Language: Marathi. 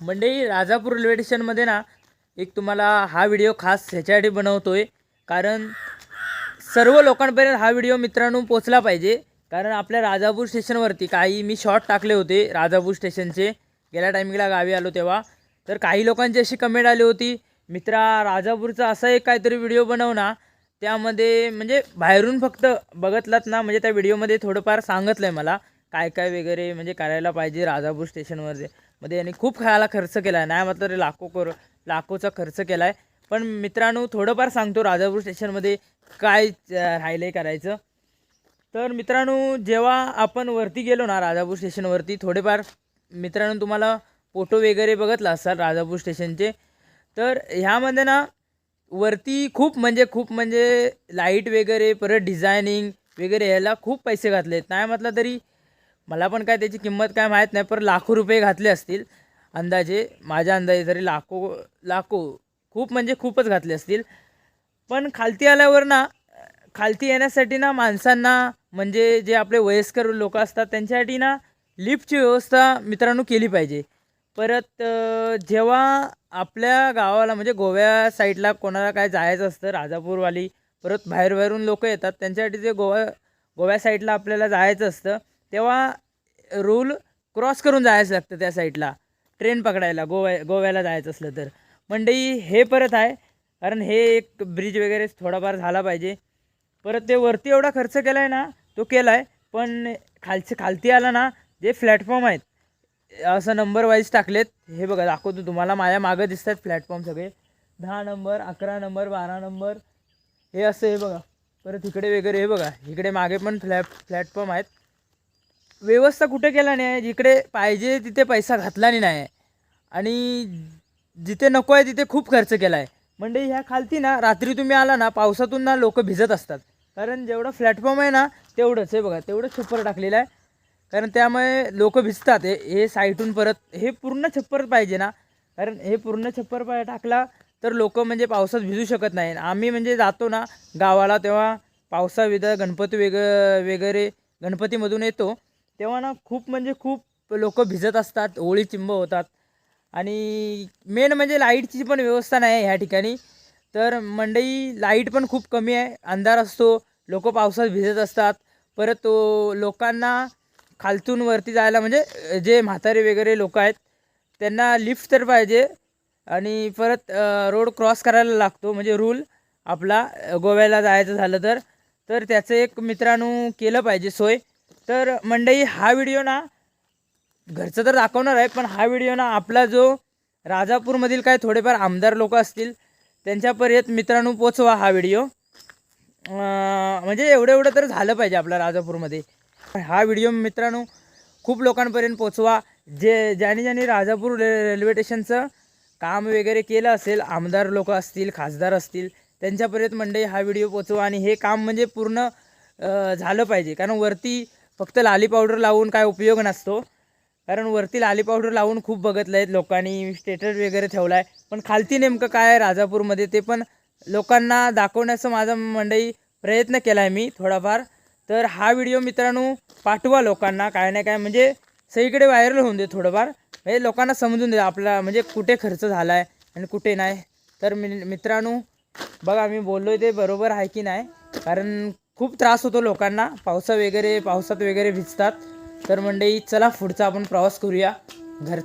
मंडई राजापूर रेल्वे स्टेशनमध्ये ना एक तुम्हाला हा व्हिडिओ खास ह्याच्यासाठी बनवतो आहे कारण सर्व लोकांपर्यंत हा व्हिडिओ मित्रांनो पोचला पाहिजे. कारण आपल्या राजापूर स्टेशनवरती काही मी शॉर्ट टाकले होते राजापूर स्टेशनचे गेल्या टायमिंगला गावी आलो तेव्हा. तर काही लोकांची अशी कमेंट आली होती मित्रा राजापूरचा असा एक काहीतरी व्हिडिओ बनव ना. त्यामध्ये म्हणजे बाहेरून फक्त बघतलात ना म्हणजे त्या व्हिडिओमध्ये थोडंफार सांगितलं आहे मला काय काय वगैरे म्हणजे करायला पाहिजे राजापूर स्टेशनवर मध्ये यांनी खूप खायला खर्च केला आहे नाही म्हटलं तरी लाखो कर लाखोचा खर्च केला आहे पण मित्रांनो थोडंफार सांगतो राजापूर स्टेशनमध्ये काय राहिलं आहे करायचं. तर मित्रांनो जेव्हा आपण वरती गेलो ना राजापूर स्टेशनवरती थोडेफार मित्रांनो तुम्हाला फोटो वगैरे बघितला असाल राजापूर स्टेशनचे तर ह्यामध्ये ना वरती खूप म्हणजे खूप म्हणजे लाइट वगैरे परत डिझायनिंग वगैरे ह्याला खूप पैसे घातलेत. नाही म्हटलं तरी मला पण काय त्याची किंमत काय माहीत नाही पण लाखो रुपये घातले असतील अंदाजे माझ्या अंदाजे तरी लाखो लाखो खूप म्हणजे खूपच घातले असतील. पण खालती आल्यावर ना खालती येण्यासाठी ना माणसांना म्हणजे जे आपले वयस्कर लोक असतात त्यांच्यासाठी ना लिफ्टची व्यवस्था मित्रांनो केली पाहिजे. परत जेव्हा आपल्या गावाला म्हणजे गोव्या साईडला कोणाला काय जायचं असतं राजापूरवाली परत बाहेर बाहेरून लोक येतात त्यांच्यासाठी जे गोवा गोव्या साईडला आपल्याला जायचं असतं तेव्हा रूल क्रॉस करून जायचं लागतं त्या साईडला ट्रेन पकडायला गोव्या गोव्याला जायचं असलं तर. मंडई हे परत आहे कारण हे एक ब्रिज वगैरे थोडाफार झाला पाहिजे. परत ते वरती एवढा खर्च केला आहे ना तो केला आहे पण खालचे खालती आला ना जे प्लॅटफॉर्म आहेत असं नंबर वाईज टाकलेत हे बघा दाखवतो तुम्हाला माझ्या मागं दिसतात प्लॅटफॉर्म सगळे. दहा नंबर अकरा नंबर बारा नंबर हे असं हे बघा. परत इकडे वगैरे हे बघा इकडे मागे पण फ्लॅट प्लॅटफॉर्म आहेत. व्यवस्था कुठे केला नाही जिकडे पाहिजे तिथे पैसा घातला नाही. आहे आणि जिथे नको आहे तिथे खूप खर्च केला आहे म्हणजे ह्या खालती ना रात्री तुम्ही आला ना पावसातून ना लोक भिजत असतात. कारण जेवढं प्लॅटफॉर्म आहे ना तेवढंच आहे बघा तेवढं छप्पर टाकलेलं आहे. कारण त्यामुळे लोक भिजतात हे हे साईटून परत हे पूर्ण छप्पर पाहिजे ना. कारण हे पूर्ण छप्पर पाय टाकला तर लोक म्हणजे पावसात भिजू शकत नाही. आम्ही म्हणजे जातो ना गावाला तेव्हा पावसाविध गणपती वेग वगैरे गणपतीमधून येतो. तेव्हा ना खूप म्हणजे खूप लोक भिजत असतात होळी चिंब होतात. आणि मेन म्हणजे लाईटची पण व्यवस्था नाही आहे ह्या ठिकाणी. तर मंडई लाइट पण खूप कमी आहे अंधार असतो लोक पावसात भिजत असतात. परत तो लोकांना खालतून वरती जायला म्हणजे जे म्हातारे वगैरे लोक आहेत त्यांना लिफ्ट तर पाहिजे. आणि परत रोड क्रॉस करायला लागतो म्हणजे रूल आपला गोव्याला जायचं झालं तर. तर त्याचं एक मित्रांनो केलं पाहिजे सोय. तर मंडई हा व्हिडिओ ना घरचं तर दाखवणार आहे पण हा व्हिडिओ ना आपला जो राजापूरमधील काय थोडेफार आमदार लोक असतील त्यांच्यापर्यंत मित्रांनो पोचवा हा व्हिडिओ. म्हणजे एवढं एवढं तर झालं पाहिजे आपल्या राजापूरमध्ये. हा व्हिडिओ मित्रांनो खूप लोकांपर्यंत पोचवा जे ज्याने ज्याने राजापूर रे रेल्वे स्टेशनचं काम वगैरे केलं असेल आमदार लोक असतील खासदार असतील त्यांच्यापर्यंत मंडळी हा व्हिडिओ पोचवा आणि हे काम म्हणजे पूर्ण झालं पाहिजे. कारण वरती फक्त लाली पावडर लावून काय उपयोग नसतो. कारण वरती लाली पावडर लावून खूप बघितलं आहेत लोकांनी स्टेटस वगैरे ठेवला आहे पण खालती नेमकं काय आहे राजापूरमध्ये ते पण लोकांना दाखवण्याचा माझा मंडई प्रयत्न केला आहे मी थोडाफार. तर हा व्हिडिओ मित्रांनो पाठवा लोकांना काय नाही काय म्हणजे सगळीकडे व्हायरल होऊन दे थोडंफार. म्हणजे लोकांना समजून दे आपला म्हणजे कुठे खर्च झाला आहे आणि कुठे नाही. तर मित्रांनो बघा मी बोललो ते बरोबर आहे की नाही? कारण खूप त्रास होतो लोकांना. पावसा वगैरे पावसात वगैरे भिजतात. तर मंडळी चला पुढचा आपण प्रवास करूया. घर